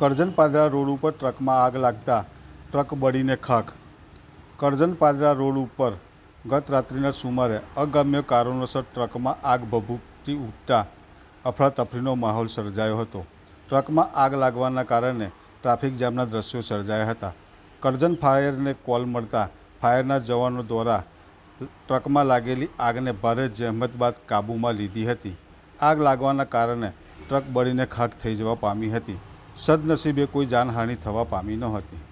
Karjan Padra road ઉપર ટ્રકમાં આગ લાગતા ટ્રક બળીને ખાખ. કરજણ પાદરા રોડ ઉપર ગત રાત્રિના સુમારે અગમ્ય કારણોસર ટ્રકમાં આગ ભભૂકતી ઉઠતા અફરાતફરીનો માહોલ સર્જાયો હતો. ટ્રકમાં આગ લાગવાના કારણે ટ્રાફિક જામના દ્રશ્યો સર્જાયા હતા. કરજણ ફાયરને કોલ મળતા ફાયરના જવાનો દ્વારા ટ્રકમાં લાગેલી આગને ભારે જહેમત બાદ કાબૂમાં લીધી હતી. આગ લાગવાના કારણે ટ્રક બળીને ખાખ થઈ જવા પામી હતી. સદનસીબે કોઈ જાનહાનિ થવા પામી ન હતી.